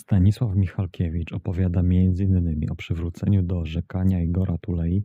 Stanisław Michalkiewicz opowiada m.in. o przywróceniu do orzekania Igora Tulei,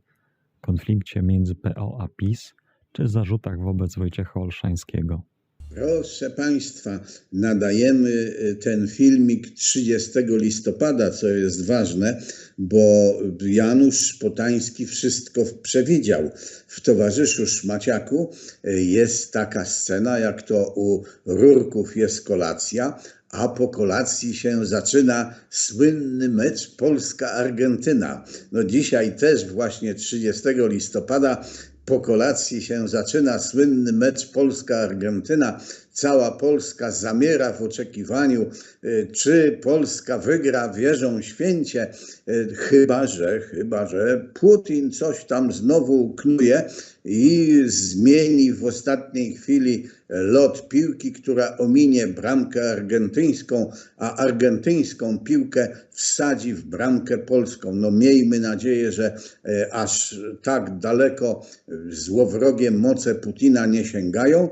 konflikcie między PO a PiS czy zarzutach wobec Wojciecha Olszańskiego. Proszę Państwa, nadajemy y, ten filmik 30 listopada, co jest ważne, bo Janusz Potański wszystko przewidział. W towarzyszu Szmaciaku y, jest taka scena, jak to u Rurków jest kolacja, a po kolacji się zaczyna słynny mecz Polska-Argentyna. No dzisiaj też właśnie 30 listopada po kolacji się zaczyna słynny mecz Polska-Argentyna. Cała Polska zamiera w oczekiwaniu, y, czy Polska wygra, wierzą święcie, y, chyba że, chyba że Putin coś tam znowu knuje i zmieni w ostatniej chwili lot piłki, która ominie bramkę argentyńską, a argentyńską piłkę wsadzi w bramkę polską. No miejmy nadzieję, że e, aż tak daleko złowrogie moce Putina nie sięgają,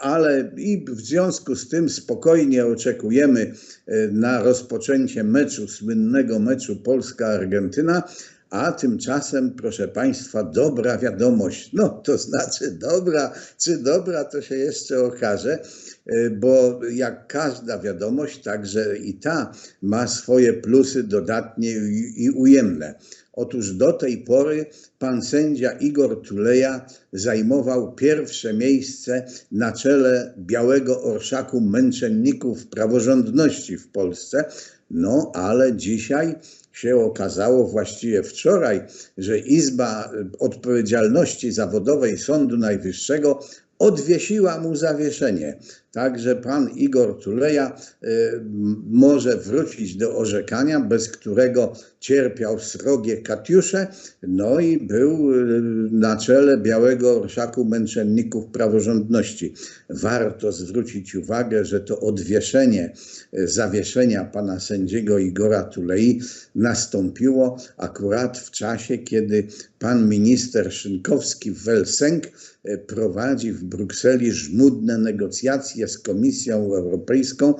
ale i w związku z tym spokojnie oczekujemy e, na rozpoczęcie meczu, słynnego meczu Polska-Argentyna, a tymczasem, proszę Państwa, dobra wiadomość. No, to znaczy dobra, czy dobra, to się jeszcze okaże, bo jak każda wiadomość, także i ta ma swoje plusy dodatnie i ujemne. Otóż do tej pory pan sędzia Igor Tuleja zajmował pierwsze miejsce na czele białego orszaku męczenników praworządności w Polsce. No, ale dzisiaj się okazało właściwie wczoraj, że Izba Odpowiedzialności Zawodowej Sądu Najwyższego odwiesiła mu zawieszenie. Także pan Igor Tuleja y, może wrócić do orzekania, bez którego cierpiał srogie Katiusze, no i był y, na czele Białego Orszaku Męczenników Praworządności. Warto zwrócić uwagę, że to odwieszenie y, zawieszenia pana sędziego Igora Tulei nastąpiło akurat w czasie, kiedy pan minister Szynkowski-Welsenk prowadzi w Brukseli żmudne negocjacje z Komisją Europejską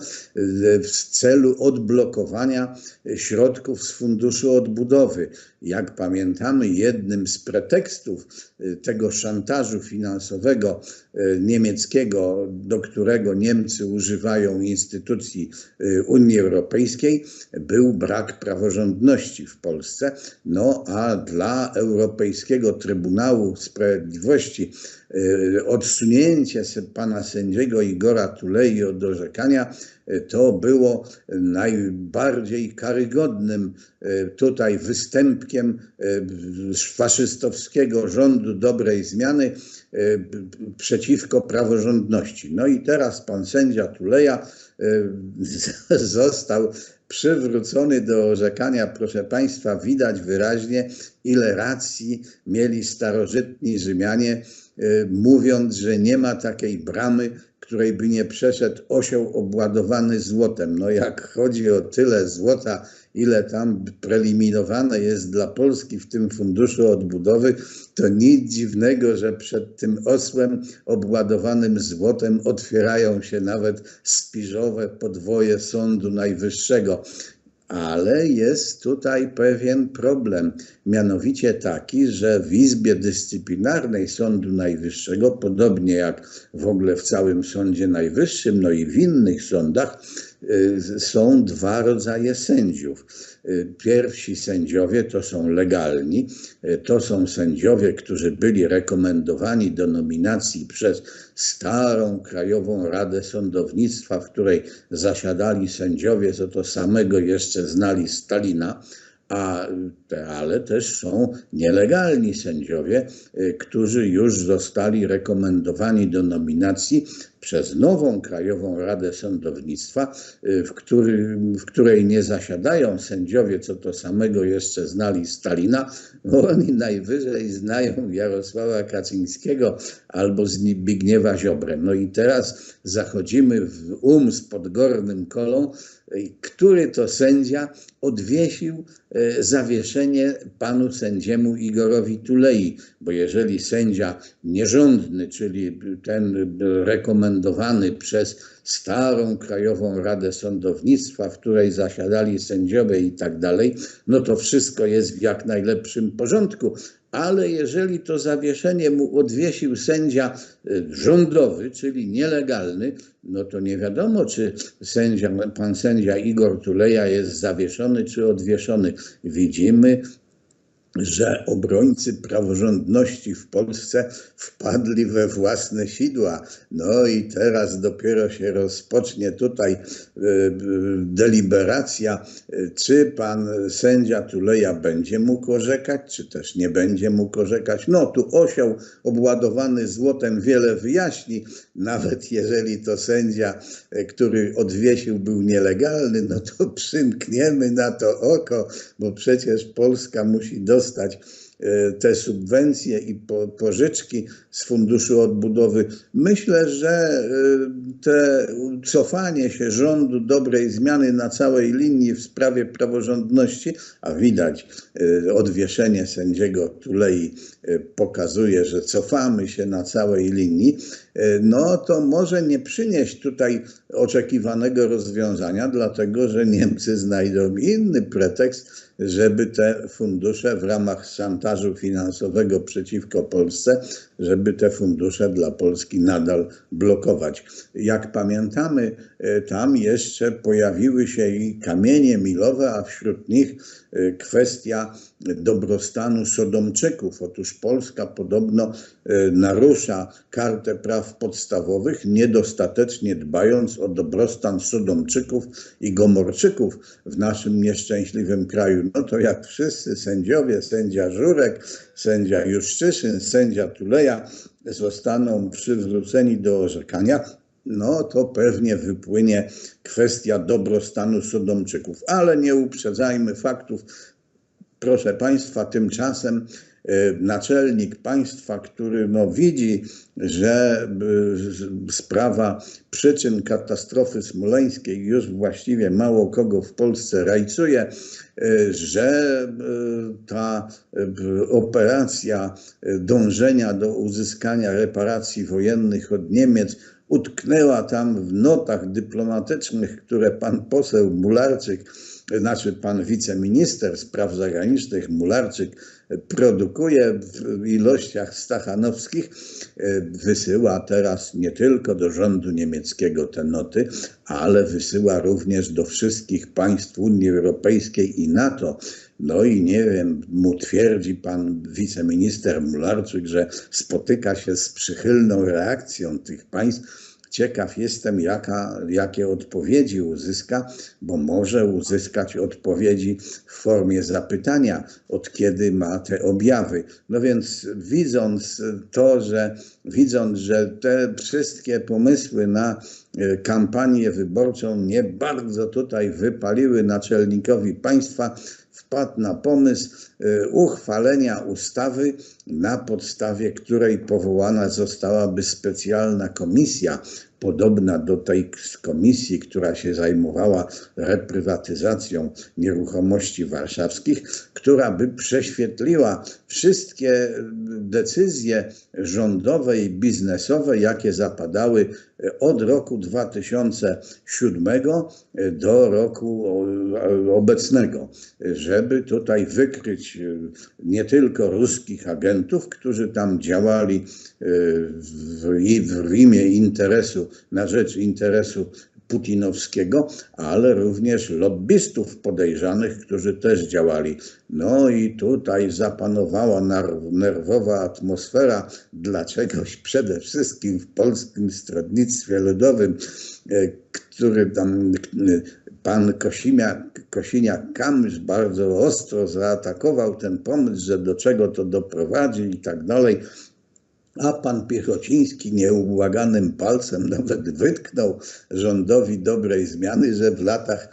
w celu odblokowania środków z Funduszu Odbudowy. Jak pamiętamy, jednym z pretekstów e, tego szantażu finansowego e, niemieckiego, do którego Niemcy używają instytucji Unii Europejskiej, był brak praworządności w Polsce. No a dla Europejskiego Trybunału Sprawiedliwości odsunięcie pana sędziego Igora Tulei od orzekania to było najbardziej karygodnym e, tutaj występkiem e, faszystowskiego rządu dobrej zmiany e, przeciwko praworządności. No i teraz pan sędzia Tuleja został przywrócony do orzekania, proszę Państwa, widać wyraźnie, ile racji mieli starożytni Rzymianie, mówiąc, że nie ma takiej bramy, której by nie przeszedł osioł obładowany złotem. No jak chodzi o tyle złota, ile tam preliminowane jest dla Polski w tym funduszu odbudowy, to nic dziwnego, że przed tym osłem obładowanym złotem otwierają się nawet spiżowe podwoje Sądu Najwyższego. Ale jest tutaj pewien problem, mianowicie taki, że w Izbie Dyscyplinarnej Sądu Najwyższego, podobnie jak w ogóle w całym Sądzie Najwyższym, no i w innych sądach, są dwa rodzaje sędziów. Y, pierwsi sędziowie to są legalni, y, to są sędziowie, którzy byli rekomendowani do nominacji przez starą Krajową Radę Sądownictwa, w której zasiadali sędziowie, co to samego jeszcze znali Stalina a, ale też są nielegalni sędziowie, y, którzy już zostali rekomendowani do nominacji przez nową Krajową Radę Sądownictwa, y, w, który, w której nie zasiadają sędziowie, co to samego jeszcze znali Stalina, bo oni najwyżej znają Jarosława Kaczyńskiego albo Zbigniewa Ziobrę. No i teraz zachodzimy w um z podgornym kolą, który to sędzia odwiesił e, zawieszenie panu sędziemu Igorowi Tulei, bo jeżeli sędzia nierządny, czyli ten rekomendowany, przez starą Krajową Radę Sądownictwa, w której zasiadali sędziowie i tak dalej, no to wszystko jest w jak najlepszym porządku. Ale jeżeli to zawieszenie mu odwiesił sędzia y, rządowy, czyli nielegalny, no to nie wiadomo, czy sędzia, pan sędzia Igor Tuleja jest zawieszony czy odwieszony. Widzimy, że obrońcy praworządności w Polsce wpadli we własne sidła. No i teraz dopiero się rozpocznie tutaj e, e, deliberacja, e, czy pan sędzia Tuleja będzie mógł orzekać, czy też nie będzie mógł orzekać. No tu osioł obładowany złotem wiele wyjaśni, nawet jeżeli to sędzia, który odwiesił był nielegalny, no to przymkniemy na to oko, bo przecież Polska musi dostać dostać e, te subwencje i pożyczki z Funduszu Odbudowy. Myślę, że e, te cofanie się rządu dobrej zmiany na całej linii w sprawie praworządności, a widać e, odwieszenie sędziego Tulei pokazuje, że cofamy się na całej linii, no to może nie przynieść tutaj oczekiwanego rozwiązania, dlatego że Niemcy znajdą inny pretekst, żeby te fundusze w ramach szantażu finansowego przeciwko Polsce, żeby te fundusze dla Polski nadal blokować. Jak pamiętamy, e, tam jeszcze pojawiły się i kamienie milowe, a wśród nich e, kwestia dobrostanu Sodomczyków. Otóż Polska podobno e, narusza kartę praw podstawowych, niedostatecznie dbając o dobrostan Sodomczyków i Gomorczyków w naszym nieszczęśliwym kraju. No to jak wszyscy sędziowie, sędzia Żurek, sędzia Juszczyszyn, sędzia Tuleja zostaną przywróceni do orzekania, no to pewnie wypłynie kwestia dobrostanu Sodomczyków. Ale nie uprzedzajmy faktów. Proszę Państwa, tymczasem naczelnik państwa, który no, widzi, że e, sprawa przyczyn katastrofy smoleńskiej już właściwie mało kogo w Polsce rajcuje, e, że ta operacja dążenia do uzyskania reparacji wojennych od Niemiec utknęła tam w notach dyplomatycznych, które pan poseł Mularczyk znaczy pan wiceminister spraw zagranicznych Mularczyk produkuje w ilościach stachanowskich, e, wysyła teraz nie tylko do rządu niemieckiego te noty, ale wysyła również do wszystkich państw Unii Europejskiej i NATO. No i nie wiem, mu twierdzi pan wiceminister Mularczyk, że spotyka się z przychylną reakcją tych państw Ciekaw jestem, jaka, jakie odpowiedzi uzyska, bo może uzyskać odpowiedzi w formie zapytania, od kiedy ma te objawy. No więc widząc to, że widząc, że te wszystkie pomysły na e, kampanię wyborczą nie bardzo tutaj wypaliły naczelnikowi państwa, wpadł na pomysł e, uchwalenia ustawy, na podstawie której powołana zostałaby specjalna komisja podobna do tej komisji, która się zajmowała reprywatyzacją nieruchomości warszawskich, która by prześwietliła wszystkie decyzje rządowe i biznesowe, jakie zapadały od roku 2007 do roku obecnego, żeby tutaj wykryć nie tylko ruskich agentów, którzy tam działali w, w imię interesu, na rzecz interesu putinowskiego, ale również lobbystów podejrzanych, którzy też działali. No i tutaj zapanowała nerwowa atmosfera dla czegoś przede wszystkim w polskim stronnictwie ludowym, e, który tam e, pan Kosiniak-Kamysz bardzo ostro zaatakował ten pomysł, że do czego to doprowadzi i tak dalej. A pan Piechociński nieubłaganym palcem nawet wytknął rządowi dobrej zmiany, że w latach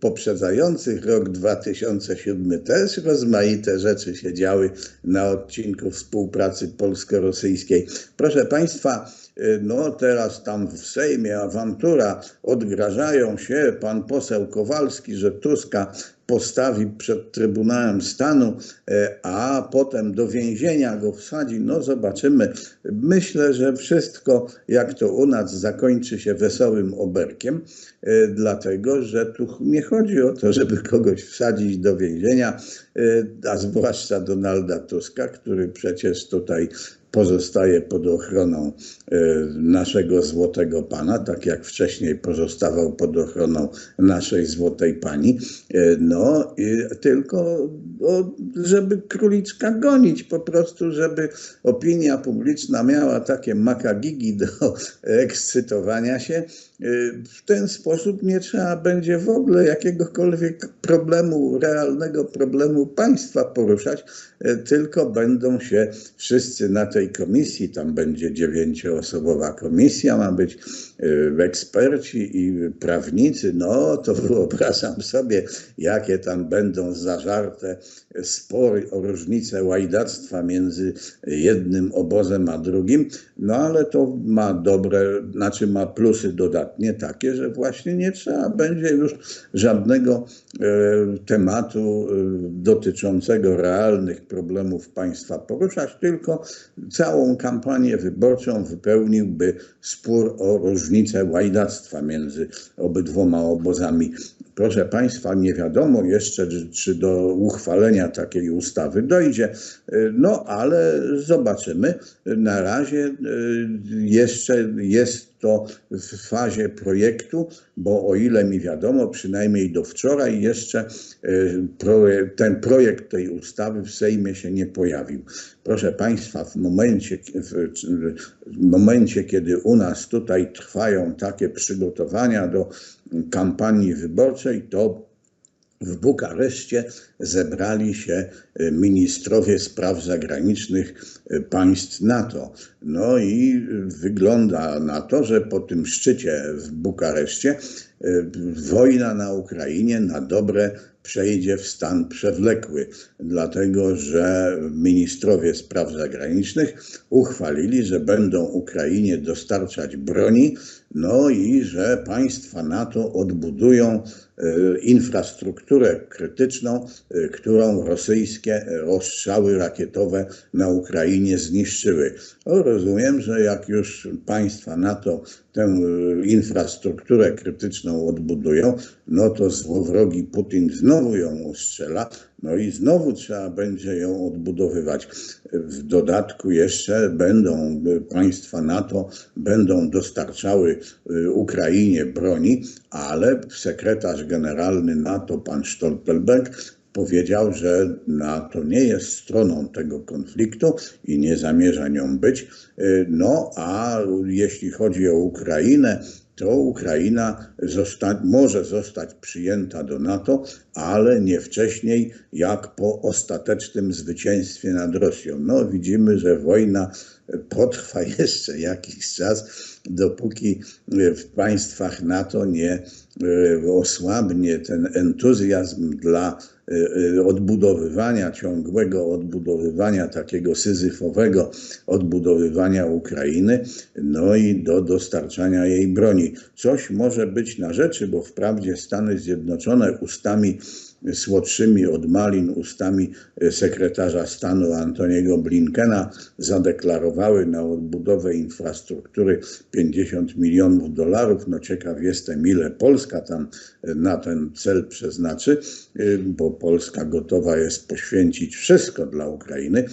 poprzedzających rok 2007 też rozmaite rzeczy się działy na odcinku współpracy polsko-rosyjskiej. Proszę Państwa, no teraz tam w Sejmie awantura, odgrażają się, pan poseł Kowalski, że Tuska postawi przed Trybunałem Stanu, e, a potem do więzienia go wsadzi. No zobaczymy. Myślę, że wszystko, jak to u nas, zakończy się wesołym oberkiem, e, dlatego że tu nie chodzi o to, żeby kogoś wsadzić do więzienia, e, a zwłaszcza Donalda Tuska, który przecież tutaj pozostaje pod ochroną e, naszego złotego pana, tak jak wcześniej pozostawał pod ochroną naszej złotej pani. E, No, tylko żeby króliczka gonić, po prostu, żeby opinia publiczna miała takie makagigi do ekscytowania się. E, W ten sposób nie trzeba będzie w ogóle jakiegokolwiek problemu, realnego problemu państwa poruszać, e, tylko będą się wszyscy na tej komisji, tam będzie dziewięcioosobowa komisja, ma być e, eksperci i prawnicy, no to wyobrażam sobie, jakie tam będą zażarte spory o różnicę łajdactwa między jednym obozem a drugim, no ale to ma dobre, znaczy ma plusy dodatnie takie, że właśnie nie trzeba będzie już żadnego e, tematu e, dotyczącego realnych problemów państwa poruszać, tylko całą kampanię wyborczą wypełniłby spór o różnicę łajdactwa między obydwoma obozami. Proszę Państwa, nie wiadomo jeszcze, czy- do uchwalenia takiej ustawy dojdzie, no ale zobaczymy. Na razie y, jeszcze jest to w fazie projektu, bo o ile mi wiadomo, przynajmniej do wczoraj jeszcze y, ten projekt tej ustawy w Sejmie się nie pojawił. Proszę Państwa, w momencie, w momencie, kiedy u nas tutaj trwają takie przygotowania do kampanii wyborczej, to w Bukareszcie zebrali się y, ministrowie spraw zagranicznych y, państw NATO. No i wygląda na to, że po tym szczycie w Bukareszcie y, wojna na Ukrainie na dobre przejdzie w stan przewlekły, dlatego że ministrowie spraw zagranicznych uchwalili, że będą Ukrainie dostarczać broni, no i że państwa NATO odbudują infrastrukturę krytyczną, e, którą rosyjskie rozstrzały rakietowe na Ukrainie zniszczyły. No, rozumiem, że jak już państwa NATO tę e, infrastrukturę krytyczną odbudują, no to złowrogi Putin znowu ją ustrzela, no i znowu trzeba będzie ją odbudowywać. W dodatku jeszcze będą państwa NATO będą dostarczały y, Ukrainie broni, ale sekretarz generalny NATO pan Stoltenberg powiedział, że NATO nie jest stroną tego konfliktu i nie zamierza nią być. Y, No a jeśli chodzi o Ukrainę, to Ukraina zosta- może zostać przyjęta do NATO, ale nie wcześniej jak po ostatecznym zwycięstwie nad Rosją. No widzimy, że wojna potrwa jeszcze jakiś czas, dopóki w państwach NATO nie e, osłabnie ten entuzjazm dla odbudowywania, ciągłego odbudowywania, takiego syzyfowego odbudowywania Ukrainy, no i do dostarczania jej broni. Coś może być na rzeczy, bo wprawdzie Stany Zjednoczone ustami słodszymi od malin ustami sekretarza stanu Antoniego Blinkena zadeklarowały na odbudowę infrastruktury 50 milionów dolarów. No ciekaw jestem, ile Polska tam na ten cel przeznaczy, bo Polska gotowa jest poświęcić wszystko dla Ukrainy.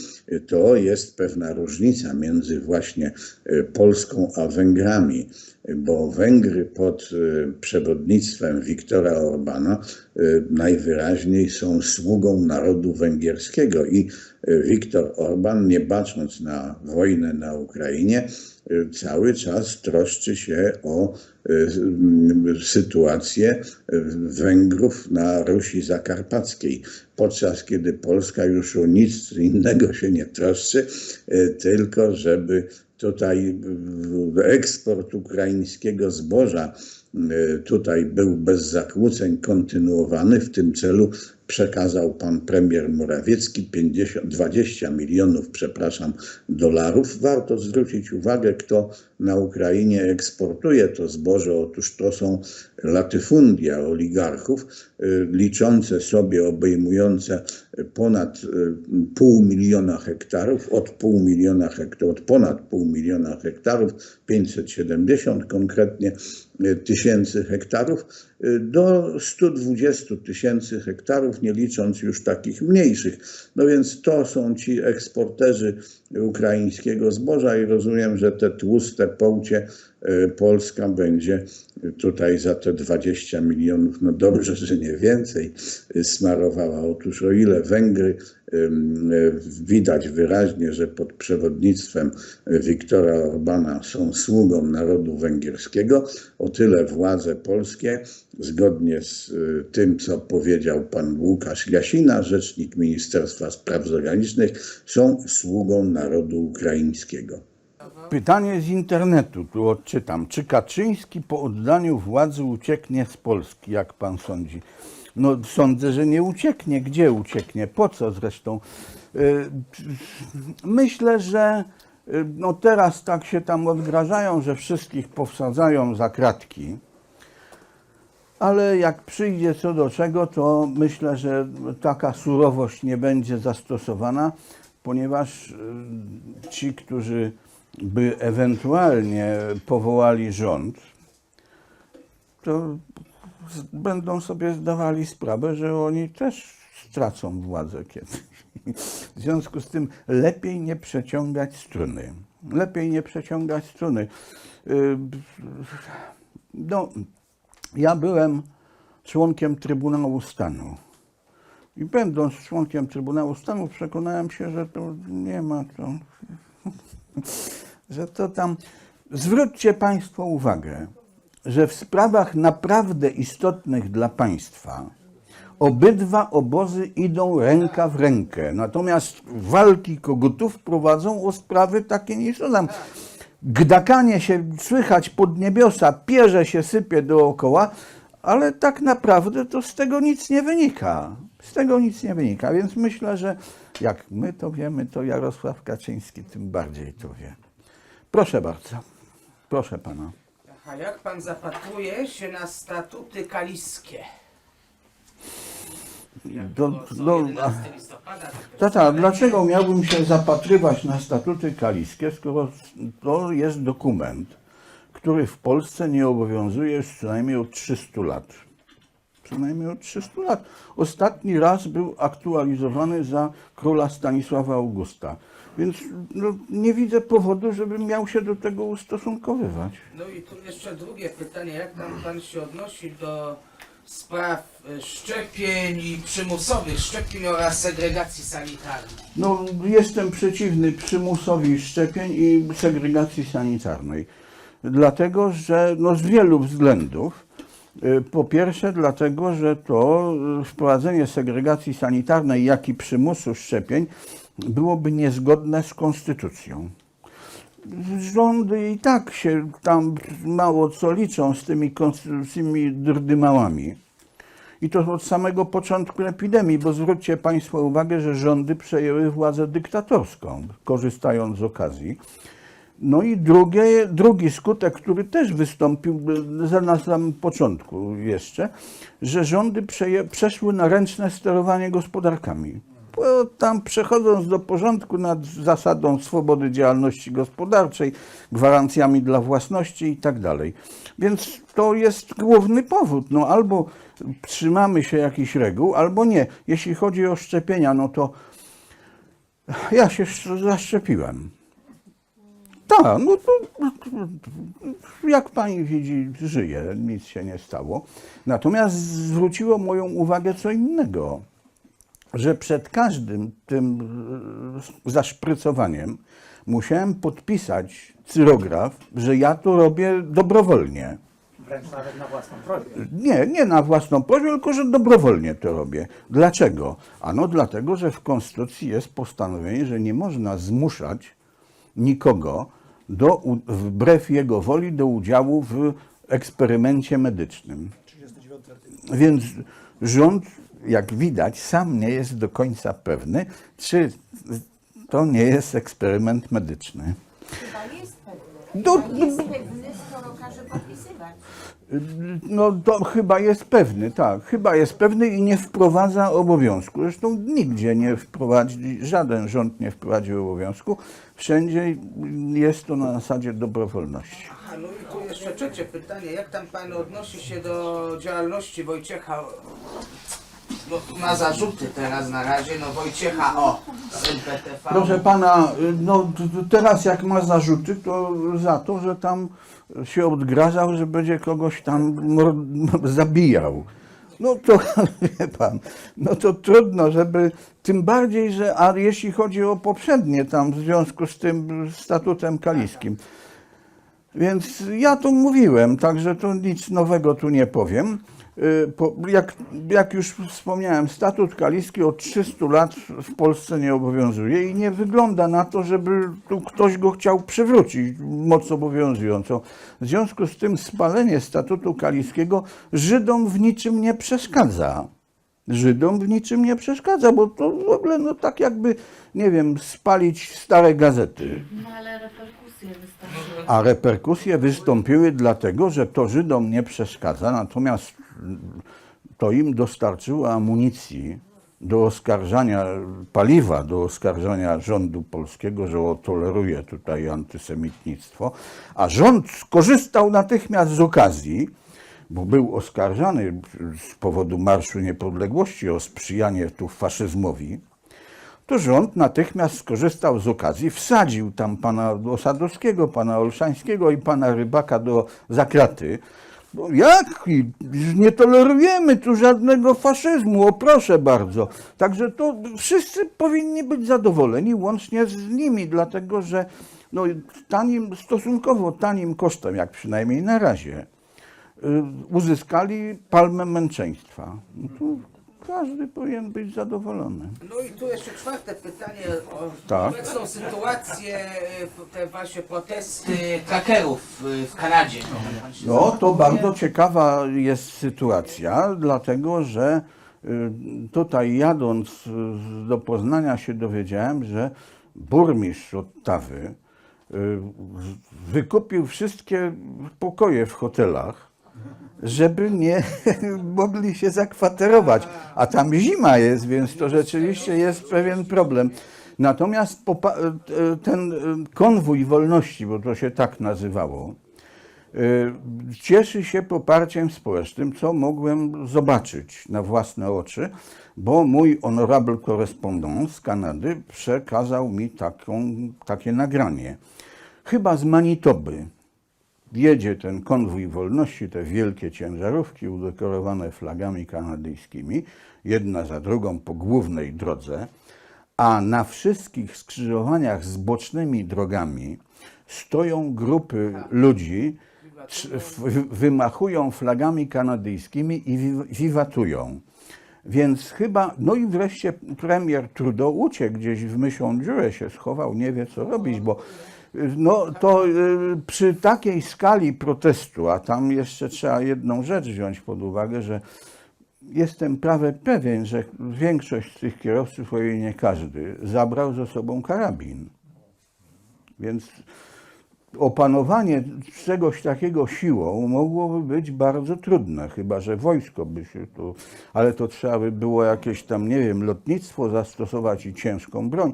To jest pewna różnica między właśnie Polską a Węgrami bo Węgry pod y, przewodnictwem Wiktora Orbana y, najwyraźniej są sługą narodu węgierskiego i y, Viktor Orban, nie bacząc na wojnę na Ukrainie, y, cały czas troszczy się o y, y, sytuację y, Węgrów na Rusi Zakarpackiej, podczas kiedy Polska już o nic innego się nie troszczy, y, tylko żeby tutaj eksport ukraińskiego zboża tutaj był bez zakłóceń kontynuowany. W tym celu przekazał pan premier Morawiecki 50, 20 milionów, przepraszam, dolarów. Warto zwrócić uwagę, kto na Ukrainie eksportuje to zboże. Otóż to są latyfundia oligarchów, y, liczące sobie, obejmujące ponad y, pół miliona hektarów, od pół miliona hektarów, od ponad pół miliona hektarów, 570 konkretnie y, tysięcy hektarów, y, do 120 tysięcy hektarów, nie licząc już takich mniejszych. No więc to są ci eksporterzy ukraińskiego zboża i rozumiem, że te tłuste połcie y, Polska będzie tutaj za te 20 milionów, no dobrze, że nie więcej, smarowała. Otóż o ile Węgry widać wyraźnie, że pod przewodnictwem Wiktora Orbana są sługą narodu węgierskiego, o tyle władze polskie, zgodnie z y, tym, co powiedział pan Łukasz Jasina, rzecznik Ministerstwa Spraw Zagranicznych, są sługą narodu ukraińskiego. Pytanie z internetu, tu odczytam. Czy Kaczyński po oddaniu władzy ucieknie z Polski, jak pan sądzi? No sądzę, że nie ucieknie. Gdzie ucieknie? Po co zresztą? Y, Myślę, że y, no teraz tak się tam odgrażają, że wszystkich powsadzają za kratki. Ale jak przyjdzie co do czego, to myślę, że taka surowość nie będzie zastosowana, ponieważ y, ci, którzy by ewentualnie powołali rząd, to będą sobie zdawali sprawę, że oni też stracą władzę kiedyś. W związku z tym lepiej nie przeciągać struny. Lepiej nie przeciągać struny. Y, No, ja byłem członkiem Trybunału Stanu. I będąc członkiem Trybunału Stanu, przekonałem się, że to nie ma to. Że to tam. Zwróćcie Państwo uwagę, że w sprawach naprawdę istotnych dla państwa obydwa obozy idą ręka w rękę. Natomiast walki kogutów prowadzą o sprawy takie niż tam. Gdakanie się słychać pod niebiosa, pierze się sypie dookoła, ale tak naprawdę to z tego nic nie wynika. Z tego nic nie wynika, więc myślę, że jak my to wiemy, to Jarosław Kaczyński tym bardziej to wie. Proszę bardzo. Proszę pana. A jak pan zapatruje się na statuty kaliskie? Do, do, są a, 11 listopada. to tata, dlaczego miałbym się zapatrywać na statuty kaliskie, skoro to jest dokument, który w Polsce nie obowiązuje już co najmniej od 300 lat. Co najmniej od 300 lat. Ostatni raz był aktualizowany za króla Stanisława Augusta. Więc no, nie widzę powodu, żebym miał się do tego ustosunkowywać. No i tu jeszcze drugie pytanie. Jak tam pan się odnosi do spraw e, szczepień i przymusowych szczepień oraz segregacji sanitarnej? No, jestem przeciwny przymusowi szczepień i segregacji sanitarnej. Dlatego, że no, z wielu względów. Y, Po pierwsze, dlatego, że to y, wprowadzenie segregacji sanitarnej, jak i przymusu szczepień byłoby niezgodne z konstytucją. Rządy i tak się tam mało co liczą z tymi konstytucyjnymi drdymałami. I to od samego początku epidemii, bo zwróćcie Państwo uwagę, że rządy przejęły władzę dyktatorską, korzystając z okazji. No i drugie, drugi skutek, który też wystąpił na samym początku jeszcze, że rządy przeje, przeszły na ręczne sterowanie gospodarkami. Bo tam przechodząc do porządku nad zasadą swobody działalności gospodarczej, gwarancjami dla własności i tak dalej. Więc to jest główny powód. No albo trzymamy się jakichś reguł, albo nie. Jeśli chodzi o szczepienia, no to ja się sz- zaszczepiłem. Tak, no to jak pani widzi, żyje, nic się nie stało. Natomiast zwróciło moją uwagę co innego, że przed każdym tym e, zaszprycowaniem musiałem podpisać cyrograf, że ja to robię dobrowolnie. Wręcz nawet na własną prośbę. Nie, nie na własną prośbę, tylko że dobrowolnie to robię. Dlaczego? Ano dlatego, że w Konstytucji jest postanowienie, że nie można zmuszać nikogo do, wbrew jego woli do udziału w eksperymencie medycznym. Więc rząd, jak widać, sam nie jest do końca pewny, czy to nie jest eksperyment medyczny. Chyba jest pewny. Chyba jest pewny. No to chyba jest pewny, tak. Chyba jest pewny i nie wprowadza obowiązku. Zresztą nigdzie nie wprowadzi, żaden rząd nie wprowadził obowiązku. Wszędzie jest to na zasadzie dobrowolności. A no i tu jeszcze trzecie pytanie. Jak tam pan odnosi się do działalności Wojciecha? No, ma zarzuty teraz na razie, no Wojciecha O. Proszę pana, no t- t- teraz jak ma zarzuty, to za to, że tam się odgrażał, że będzie kogoś tam zabijał. No to wie pan, no to trudno, żeby tym bardziej, że a jeśli chodzi o poprzednie tam w związku z tym statutem kaliskim. Więc ja to mówiłem, także to nic nowego tu nie powiem. Y, jak, jak już wspomniałem, statut kaliski od 300 lat w Polsce nie obowiązuje i nie wygląda na to, żeby tu ktoś go chciał przywrócić moc obowiązującą. W związku z tym spalenie statutu kaliskiego Żydom w niczym nie przeszkadza. Żydom w niczym nie przeszkadza, bo to w ogóle no tak jakby, nie wiem, spalić stare gazety. No ale reperkusje wystarczyły. A reperkusje wystąpiły dlatego, że to Żydom nie przeszkadza, natomiast to im dostarczyło amunicji do oskarżania, paliwa do oskarżania rządu polskiego, że toleruje tutaj antysemitnictwo, a rząd skorzystał natychmiast z okazji, bo był oskarżany z powodu Marszu Niepodległości o sprzyjanie tu faszyzmowi, to rząd natychmiast skorzystał z okazji, wsadził tam pana Osadowskiego, pana Olszańskiego i pana Rybaka do zakraty. No jak? Nie tolerujemy tu żadnego faszyzmu, o proszę bardzo. Także to wszyscy powinni być zadowoleni, łącznie z nimi, dlatego że no, tanim, stosunkowo tanim kosztem, jak przynajmniej na razie, y, uzyskali palmę męczeństwa. No każdy powinien być zadowolony. No i tu jeszcze czwarte pytanie o Tak. obecną sytuację, y, te właśnie protesty trackerów y, w Kanadzie. No, to bardzo ciekawa jest sytuacja, dlatego że y, tutaj jadąc y, do Poznania się dowiedziałem, że burmistrz Ottawy y, wykupił wszystkie pokoje w hotelach, żeby nie mogli się zakwaterować. A tam zima jest, więc to rzeczywiście jest pewien problem. Natomiast e, ten e, konwój wolności, bo to się tak nazywało, y, cieszy się poparciem społecznym, co mogłem zobaczyć na własne oczy, bo mój honorable korespondent z Kanady przekazał mi taką, takie nagranie. Chyba z Manitoby jedzie ten konwój wolności, te wielkie ciężarówki udekorowane flagami kanadyjskimi, jedna za drugą po głównej drodze, a na wszystkich skrzyżowaniach z bocznymi drogami stoją grupy ludzi, wymachują flagami kanadyjskimi i wi- wiwatują. Więc chyba, no i wreszcie premier Trudeau uciekł gdzieś w mysią dziurę się schował, nie wie co robić, bo no to y, przy takiej skali protestu, a tam jeszcze trzeba jedną rzecz wziąć pod uwagę, że jestem prawie pewien, że większość z tych kierowców, o nie każdy, zabrał ze sobą karabin. Więc opanowanie czegoś takiego siłą mogłoby być bardzo trudne, chyba że wojsko by się tu, ale to trzeba by było jakieś tam, nie wiem, lotnictwo zastosować i ciężką broń,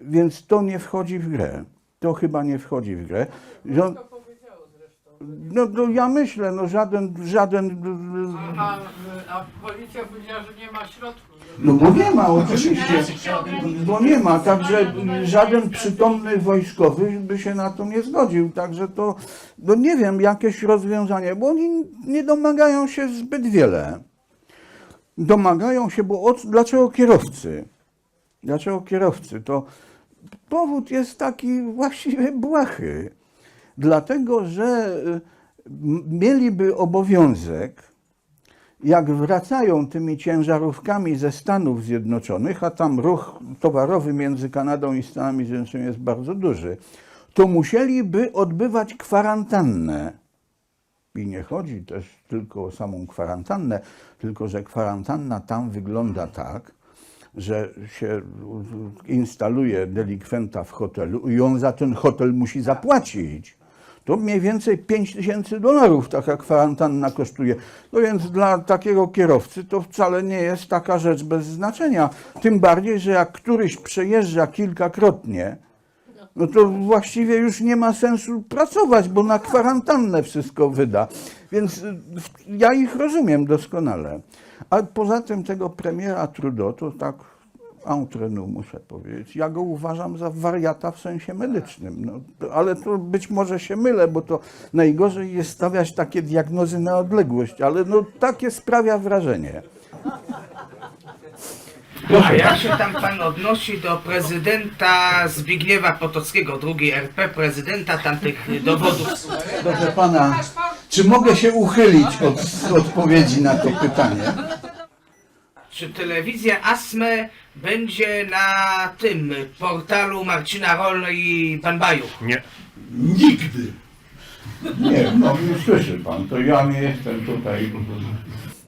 więc to nie wchodzi w grę. To chyba nie wchodzi w grę. Że- No, no ja myślę, no żaden, żaden A, a policja powiedziała, że nie ma środków. no bo nie ma oczywiście, bo nie ma, także żaden przytomny wojskowy by się na to nie zgodził, także to, no nie wiem, jakieś rozwiązanie, bo oni nie domagają się zbyt wiele. Domagają się, bo od, dlaczego kierowcy? Dlaczego kierowcy? To powód jest taki właściwie błahy. Dlatego, że y, mieliby obowiązek jak wracają tymi ciężarówkami ze Stanów Zjednoczonych, a tam ruch towarowy między Kanadą i Stanami Zjednoczonymi jest bardzo duży, to musieliby odbywać kwarantannę I nie chodzi też tylko o samą kwarantannę, tylko że kwarantanna tam wygląda tak, że się instaluje delikwenta w hotelu i on za ten hotel musi zapłacić. To mniej więcej 5 tysięcy dolarów taka kwarantanna kosztuje. No więc dla takiego kierowcy to wcale nie jest taka rzecz bez znaczenia. Tym bardziej, że jak któryś przejeżdża kilkakrotnie, no to właściwie już nie ma sensu pracować, bo na kwarantannę wszystko wyda. Więc y, ja ich rozumiem doskonale. A poza tym tego premiera Trudeau to tak entre nous muszę powiedzieć. Ja go uważam za wariata w sensie medycznym. No, ale to być może się mylę, bo to najgorzej jest stawiać takie diagnozy na odległość, ale no takie sprawia wrażenie. A jak się tam pan odnosi do prezydenta Zbigniewa Potockiego, drugiej RP, prezydenta tamtych dowodów? Proszę pana, czy mogę się uchylić od odpowiedzi na to pytanie? Czy telewizja ASME będzie na tym portalu Marcina Rolny i Pan Bajuch? Nigdy. Nie, no słyszy pan, to ja nie jestem tutaj